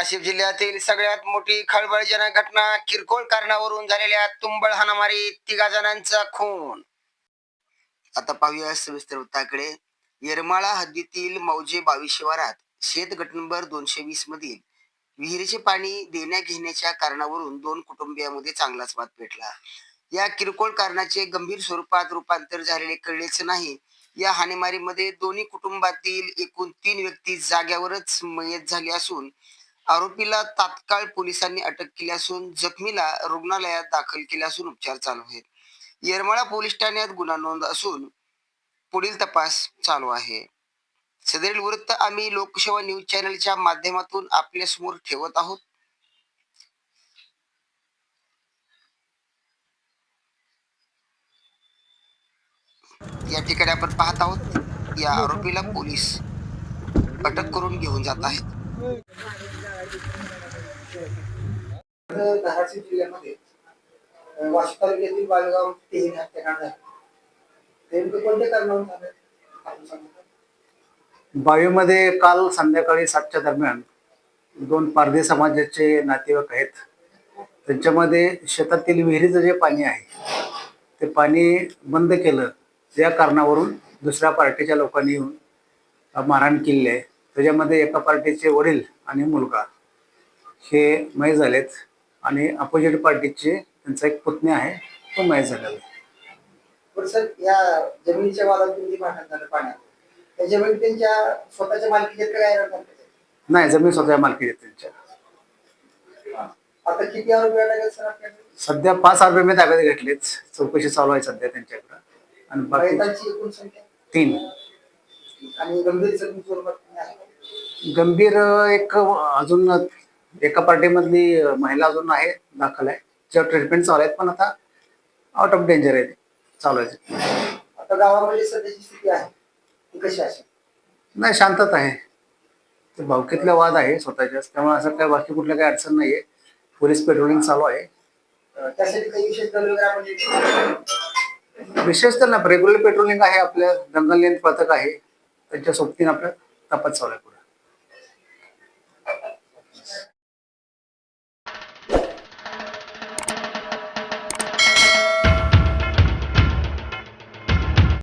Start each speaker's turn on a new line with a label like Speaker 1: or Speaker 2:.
Speaker 1: नाशिक जिल्ह्यातील सगळ्यात मोठी खळबळजनक घटना किरकोळ कारणावरून झालेल्या तुंबळ हाणामारी तिघा जणांचा खून. आता पाहूया सविस्तर वृत्ताकडे. येरमाळा हद्दीतील मौजे बावीस शिवारात शेत गट नंबर दोनशे वीस मधील विहिरीचे पाणी देण्या घेण्याच्या कारणावरून दोन कुटुंबियामध्ये चांगलाच वाद पेटला. या किरकोळ कारणाचे गंभीर स्वरूपात रूपांतर झालेले कळलेच नाही. या हाणेमारीमध्ये दोन्ही कुटुंबातील एकूण तीन व्यक्ती जाग्यावरच मयत झाले असून आरोपीला तात्काळ पोलिसांनी अटक केली असून जखमीला रुग्णालयात दाखल केले असून उपचार चालू आहेत. येरमाळा पोलीस ठाण्यात गुन्हा नोंद असून पुढील तपास चालू आहे. सदरील वृत्त आम्ही लोकसेवा न्यूज चॅनलच्या माध्यमातून आपल्यासमोर ठेवत आहोत. या ठिकाणी आपण पाहत आहोत या आरोपीला पोलीस अटक करून घेऊन जात आहेत. धाराशिव जिल्ह्यामध्ये अं, वाशिम तालुक्यातील बालगाव तेही हत्याकांड झाले नेमकं कोणत्या कारणावरून झालं? आपण
Speaker 2: बावीमध्ये काल संध्याकाळी सातच्या दरम्यान दोन पारधी समाजाचे नातेवाईक आहेत. त्यांच्यामध्ये शेतातील विहिरीचं जे पाणी आहे ते पाणी बंद केलं. या कारणावरून दुसऱ्या पार्टीच्या लोकांनी येऊन मारहाण केलेली आहे. त्याच्यामध्ये एका पार्टीचे वडील आणि मुलगा. हे मय झालेत. आणि अपोजिट पार्टीचे त्यांचा एक पुतण्या आहे तो मय झालेला आहे.
Speaker 1: पण सर या जमिनीच्या वादातून जे भांडण झालं पाण्यात त्या जमीन त्यांच्या स्वतःच्या मालकीचे काय राहणार त्याच्यात?
Speaker 2: नाही जमीन स्वतः मालकी आहे त्यांच्या.
Speaker 1: आता किती आरोपी अटक आहेत सर आपल्याकडे?
Speaker 2: सध्या पाच आरोपी ताब्यात घेतलेत. चौकशी चालू आहे सध्या त्यांच्याकडं. आणि बाकी
Speaker 1: मयतांची एकूण संख्या?
Speaker 2: तीन.
Speaker 1: आणि गंभीर जखमी स्वरूपात किती आहे?
Speaker 2: गंभीर एक अजून एका पार्टीमधली महिला अजून आहे दाखल आहे. ज्या ट्रीटमेंट चालू आहेत पण आता आउट ऑफ डेंजर आहे चालू आहे
Speaker 1: आता गावामध्ये सध्याची स्थिती आहे. ती कशी असेल
Speaker 2: नाही शांतता आहे. ते भावकीतला वाद आहे स्वतःच्याच त्यामुळे असं काय बाकी कुठल्या काही अडचण नाही आहे पोलीस पेट्रोलिंग चालू आहे.
Speaker 1: त्यासाठी काही विशेष दल वगैरे आपण देतो?
Speaker 2: विशेष तर ना रेग्युलर पेट्रोलिंग आहे आपल्या जंगल लेन पथक आहे. त्यांच्या सोबतीने आपल्या तपास चालू आहे.